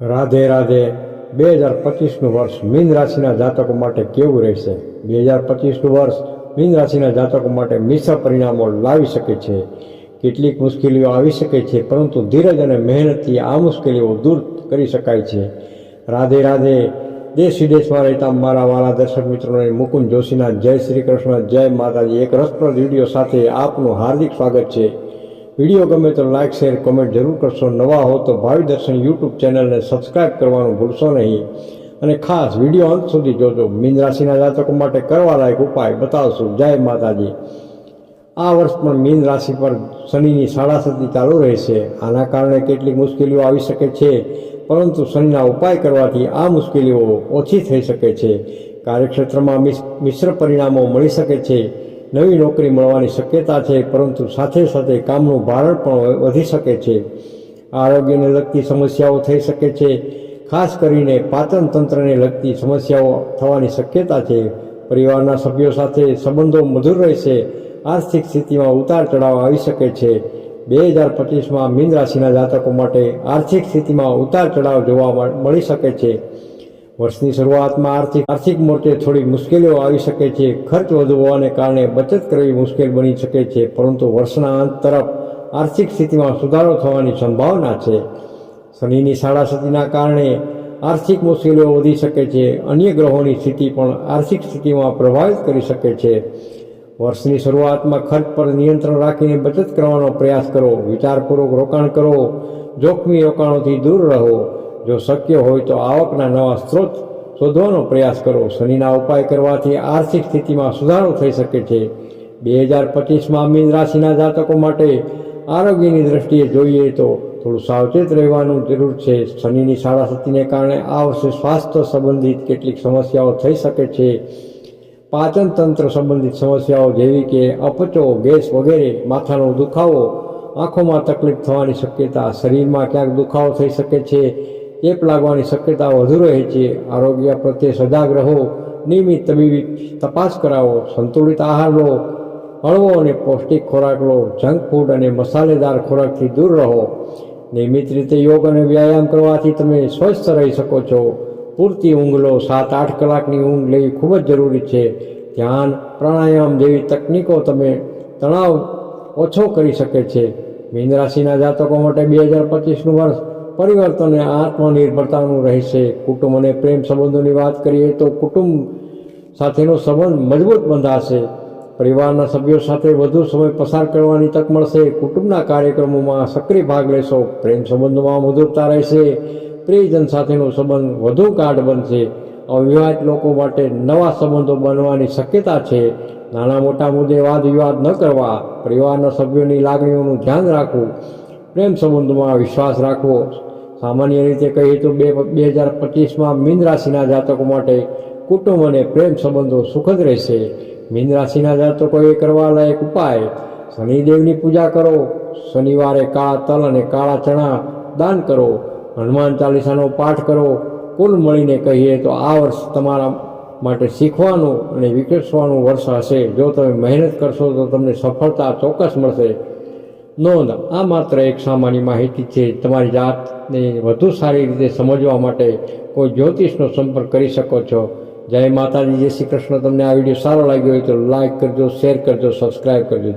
રાધે રાધે બે હજાર પચીસનું વર્ષ મીન રાશિના જાતકો માટે કેવું રહેશે? બે હજાર પચીસનું વર્ષ મીન રાશિના જાતકો માટે મિશ્ર પરિણામો લાવી શકે છે. કેટલીક મુશ્કેલીઓ આવી શકે છે, પરંતુ ધીરજ અને મહેનતથી આ મુશ્કેલીઓ દૂર કરી શકાય છે. રાધે રાધે દેશ વિદેશમાં રહેતા મારા વાલા દર્શક મિત્રોને મુકુંદ જોશીના જય શ્રી કૃષ્ણ, જય માતાજી. એક રસપ્રદ વીડિયો સાથે આપનું હાર્દિક સ્વાગત છે. વીડિયો ગમે તો લાઇક શેર કોમેન્ટ જરૂર કરશો. નવા હો તો ભાવિ દર્શન યુટ્યુબ ચેનલને સબસ્ક્રાઈબ કરવાનું ભૂલશો નહીં. અને ખાસ વીડિયો અંત સુધી જોજો. મીન રાશિના જાતકો માટે કરવા લાયક ઉપાય બતાવશું. જય માતાજી. આ વર્ષ પણ મીન રાશિ પર શનિની સાડાસતી ચાલુ રહેશે. આના કારણે કેટલીક મુશ્કેલીઓ આવી શકે છે. પરંતુ શનિના ઉપાય કરવાથી આ મુશ્કેલીઓ ઓછી થઈ શકે છે. કાર્યક્ષેત્રમાં મિશ્ર પરિણામો મળી શકે છે. નવી નોકરી મળવાની શક્યતા છે, પરંતુ સાથે સાથે કામનું ભારણ પણ વધી શકે છે. આરોગ્યને લગતી સમસ્યાઓ થઈ શકે છે. ખાસ કરીને પાચન તંત્રને લગતી સમસ્યાઓ થવાની શક્યતા છે. પરિવારના સભ્યો સાથે સંબંધો મધુર રહેશે. આર્થિક સ્થિતિમાં ઉતાર ચઢાવ આવી શકે છે. બે હજાર પચીસમાં મીન રાશિના જાતકો માટે આર્થિક સ્થિતિમાં ઉતાર ચઢાવ જોવા મળ- શકે છે. વર્ષની શરૂઆતમાં આર્થિક આર્થિક મોરચે થોડી મુશ્કેલીઓ આવી શકે છે. ખર્ચ વધુ હોવાને કારણે બચત કરવી મુશ્કેલ બની શકે છે. પરંતુ વર્ષના અંત તરફ આર્થિક સ્થિતિમાં સુધારો થવાની સંભાવના છે. શનિની સાડાસતીના કારણે આર્થિક મુશ્કેલીઓ વધી શકે છે. અન્ય ગ્રહોની સ્થિતિ પણ આર્થિક સ્થિતિમાં પ્રભાવિત કરી શકે છે. વર્ષની શરૂઆતમાં ખર્ચ પર નિયંત્રણ રાખીને બચત કરવાનો પ્રયાસ કરો. વિચારપૂર્વક રોકાણ કરો. જોખમી રોકાણોથી દૂર રહો. જો શક્ય હોય તો આવકના નવા સ્ત્રોત શોધવાનો પ્રયાસ કરો. શનિના ઉપાય કરવાથી આર્થિક સ્થિતિમાં સુધારો થઈ શકે છે. બે હજાર પચીસમાં મીન રાશિના જાતકો માટે આરોગ્યની દ્રષ્ટિએ જોઈએ તો થોડું સાવચેત રહેવાનું જરૂર છે. શનિની સાડાસતીને કારણે આ વર્ષે સ્વાસ્થ્ય સંબંધિત કેટલીક સમસ્યાઓ થઈ શકે છે. પાચન તંત્ર સંબંધિત સમસ્યાઓ જેવી કે અપચો, ગેસ વગેરે, માથાનો દુખાવો, આંખોમાં તકલીફ થવાની શક્યતા, શરીરમાં ક્યાંક દુખાવો થઈ શકે છે. ચેપ લાગવાની શક્યતા વધુ રહે છે. આરોગ્ય પ્રત્યે સજાગ રહો. નિયમિત તબીબી તપાસ કરાવો. સંતુલિત આહાર લો. હળવો અને પૌષ્ટિક ખોરાક લો. જંક ફૂડ અને મસાલેદાર ખોરાકથી દૂર રહો. નિયમિત રીતે યોગ અને વ્યાયામ કરવાથી તમે સ્વસ્થ રહી શકો છો. પૂરતી ઊંઘ લો. સાત આઠ કલાકની ઊંઘ લેવી ખૂબ જ જરૂરી છે. ધ્યાન, પ્રાણાયામ જેવી તકનીકો તમે તણાવ ઓછો કરી શકે છે. મીન રાશિના જાતકો માટે બે હજાર પચીસનું વર્ષ પરિવર્તન આત્મનિર્ભરતાનું રહેશે. કુટુંબ અને પ્રેમ સંબંધોની વાત કરીએ તો કુટુંબ સાથેનો સંબંધ મજબૂત બંધાશે. પરિવારના સભ્યો સાથે વધુ સમય પસાર કરવાની તક મળશે. કુટુંબના કાર્યક્રમોમાં સક્રિય ભાગ લેશો. પ્રેમ સંબંધોમાં મધુરતા રહેશે. પ્રિયજન સાથેનો સંબંધ વધુ ગાઢ બનશે. અવિવાહિત લોકો માટે નવા સંબંધો બનવાની શક્યતા છે. નાના મોટા મુદ્દે વાદ વિવાદ ન કરવા. પરિવારના સભ્યોની લાગણીઓનું ધ્યાન રાખવું. પ્રેમ સંબંધોમાં વિશ્વાસ રાખવો. સામાન્ય રીતે કહીએ તો બે બે હજાર પચીસમાં મીન રાશિના જાતકો માટે કુટુંબ અને પ્રેમ સંબંધો સુખદ રહેશે. મીન રાશિના જાતકોએ કરવા લાયક ઉપાય, શનિદેવની પૂજા કરો, શનિવારે કાળા તલ અને કાળા ચણા દાન કરો, હનુમાન ચાલીસાનો પાઠ કરો. કુલ મળીને કહીએ તો આ વર્ષ તમારા માટે શીખવાનું અને વિકસવાનું વર્ષ હશે. જો તમે મહેનત કરશો તો તમને સફળતા ચોક્કસ મળશે. નોંધ આ માત્ર એક સામાન્ય માહિતી છે. તમારી જાતને વધુ સારી રીતે સમજવા માટે કોઈ જ્યોતિષનો સંપર્ક કરી શકો છો. જય માતાજી. જય શ્રી કૃષ્ણ. તમને આ વીડિયો સારો લાગ્યો હોય તો લાઇક કરજો શેર કરજો સબસ્ક્રાઈબ કરજો.